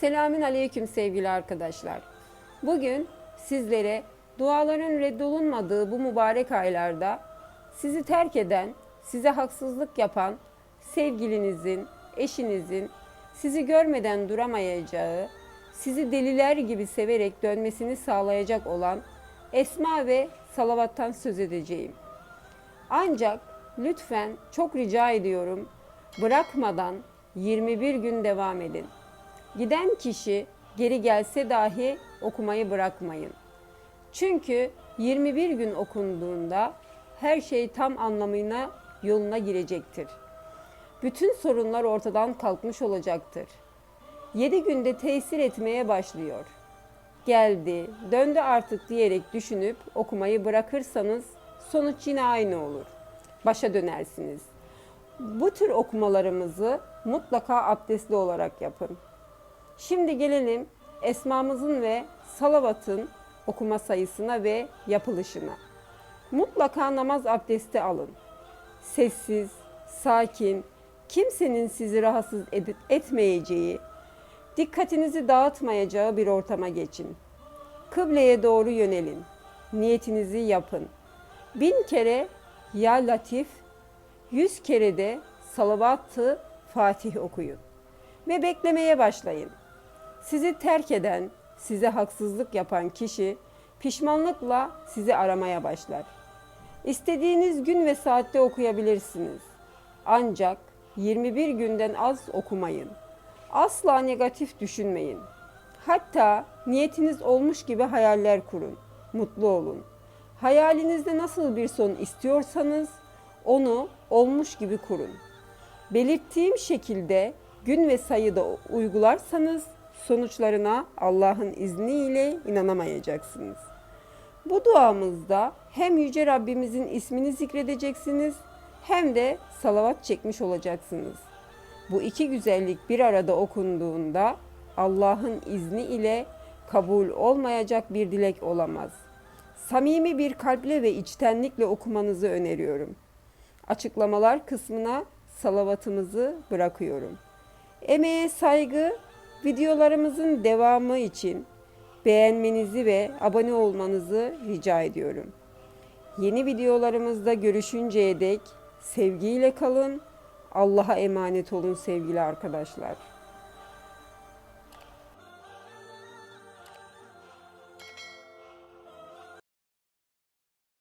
Selamün aleyküm sevgili arkadaşlar. Bugün sizlere duaların reddolunmadığı bu mübarek aylarda sizi terk eden, size haksızlık yapan sevgilinizin, eşinizin sizi görmeden duramayacağı, sizi deliler gibi severek dönmesini sağlayacak olan esma ve salavattan söz edeceğim. Ancak lütfen çok rica ediyorum bırakmadan 21 gün devam edin. Giden kişi geri gelse dahi okumayı bırakmayın. Çünkü 21 gün okunduğunda her şey tam anlamıyla yoluna girecektir. Bütün sorunlar ortadan kalkmış olacaktır. 7 günde tesir etmeye başlıyor. Geldi, döndü artık diyerek düşünüp okumayı bırakırsanız sonuç yine aynı olur. Başa dönersiniz. Bu tür okumalarımızı mutlaka abdestli olarak yapın. Şimdi gelelim esmamızın ve salavatın okuma sayısına ve yapılışına. Mutlaka namaz abdesti alın. Sessiz, sakin, kimsenin sizi rahatsız ed- etmeyeceği, dikkatinizi dağıtmayacağı bir ortama geçin. Kıbleye doğru yönelin. Niyetinizi yapın. Bin kere Ya Latif, yüz kere de salavat-ı Fatih okuyun. Ve beklemeye başlayın. Sizi terk eden, size haksızlık yapan kişi pişmanlıkla sizi aramaya başlar. İstediğiniz gün ve saatte okuyabilirsiniz. Ancak 21 günden az okumayın. Asla negatif düşünmeyin. Hatta niyetiniz olmuş gibi hayaller kurun. Mutlu olun. Hayalinizde nasıl bir son istiyorsanız onu olmuş gibi kurun. Belirttiğim şekilde gün ve sayıda uygularsanız sonuçlarına Allah'ın izniyle inanamayacaksınız. Bu duamızda hem Yüce Rabbimizin ismini zikredeceksiniz hem de salavat çekmiş olacaksınız. Bu iki güzellik bir arada okunduğunda Allah'ın izni ile kabul olmayacak bir dilek olamaz. Samimi bir kalple ve içtenlikle okumanızı öneriyorum. Açıklamalar kısmına salavatımızı bırakıyorum. Emeğe saygı, videolarımızın devamı için beğenmenizi ve abone olmanızı rica ediyorum. Yeni videolarımızda görüşünceye dek sevgiyle kalın. Allah'a emanet olun sevgili arkadaşlar.